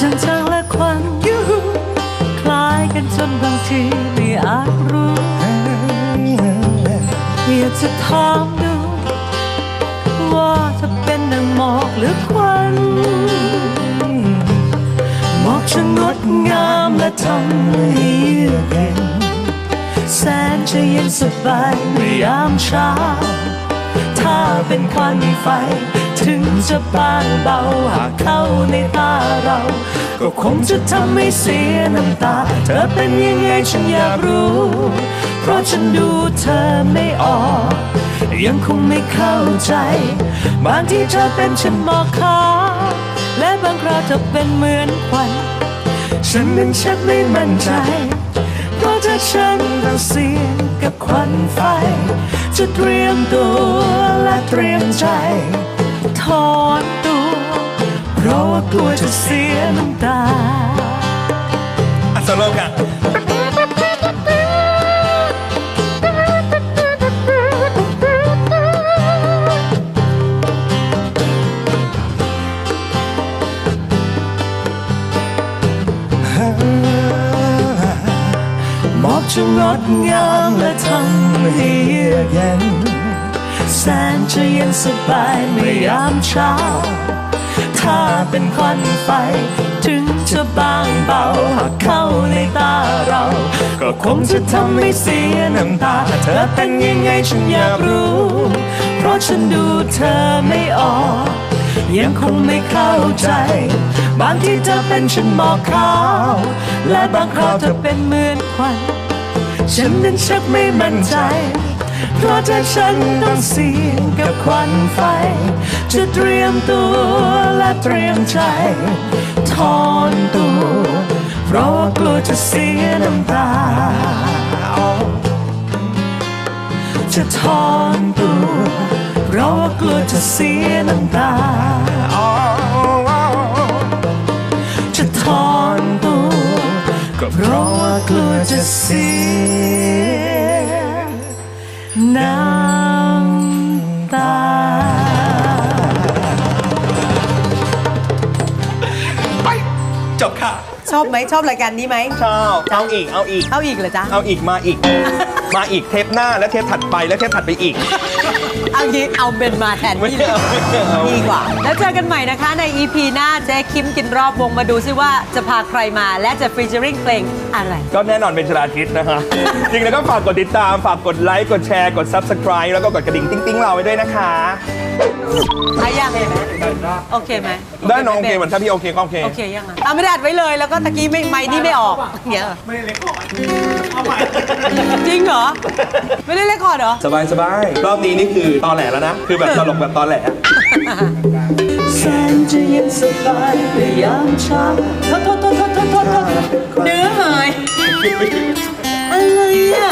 จางๆและควันยูหูคล้ายกันจนบางทีไม่อาจรู้อยากจะถามดูว่าจะเป็นดังหมอกหรือควันหมอกจะงงดงามและทำให้เยือกเย็นแสนจะเย็นสบายในยามเช้า ถ้าเป็นควันไฟ ถึงจะบางเบาหากเข้าในตา ก็คงจะทำให้เสียน้ำตา เธอเป็นยังไงฉันอยากรู้ เพราะฉันดูเธอไม่ออก ยังคงไม่เข้าใจ บางที่เธอเป็นฉันบอกเขาและบางคราวเธอเป็นเหมือนควัน ฉันนั้นชักไม่มั่นใจ เพราะถ้าฉันต้องเสี่ยงกับควันไฟ จะเตรียมตัวและเตรียมใจถอ กลัวจะเสียน้ำตาอัสโลกะหมอกจะงดงามและทำให้เยือกเย็นแสนจะเย็นสบายเมื่อยามเช้า ถ้าเป็นควันไฟ ถึงจะบางเบาหากเข้าในตาเรา ก็คงจะทำให้เสียน้ำตา เธอเป็นยังไงฉันอยากรู้ เพราะฉันดูเธอไม่ออกยังคงไม่เข้าใจ บางที่เธอเป็นฉันหมอกขาว และบางคราวเธอเป็นเหมือนควัน ฉันนั้นชักไม่มั่นใจ เพราะถ้าฉันต้องเสี่ยงกับควันไฟ จะเตรียมตัวและเตรียมใจถอนตัว เพราะว่ากลัวจะเสียน้ำตา จะถอนตัว เพราะว่ากลัวจะเสียน้ำตา จะถอนตัว ก็เพราะว่ากลัวจะเสีย น้ำตาจบค่ะ ชอบไหมชอบรายการนี้ไหม ชอบเอาอีกเอาอีก เอาอีกเหรอจ๊ะ เอาอีกมาอีก มาอีกเทปหน้าและเทปถัดไปและเทปถัดไปอีก เอายีเอาเบนมาแทนไม่พี่เอาไม่เอาดีกว่า แล้วเจอกันใหม่นะคะใน EP หน้าเจ๊คิมกินรอบวงมาดูซิว่าจะพาใครมาและจะฟีเจอริงเพลงอะไร ก็แน่นอนเป็นชลาทิศนะฮะ จริงแล้วก็ฝากกดติดตาม ฝากกดไลค์ กดแชร์ กด Subscribe แล้วก็กดกระดิ่งติ๊งๆเราไว้ด้วยนะคะอายังเลยไหมโอเคไหมได้น้องโอเคเหมือนถ้าพี่โอเคก็โอเค โอเคยังอะเอาไม่ได้อัดไว้เลยแล้วก็ตะกี้ไม่ไม่นี่ไม่ออกเงี้ยไม่ได้เลคคอร์ดเอาใหม่จริงเหรอ ไม่ได้เลคคอร์ดเหรอ สบายสบายรอบนี้นี่คือตอแหลแล้วนะ คือแบบตลกแบบตอแหลแสนจะเย็นสบายในยามเช้าโทษโทษโทษโทษโทษโทษเนื้อหายอะไรอะ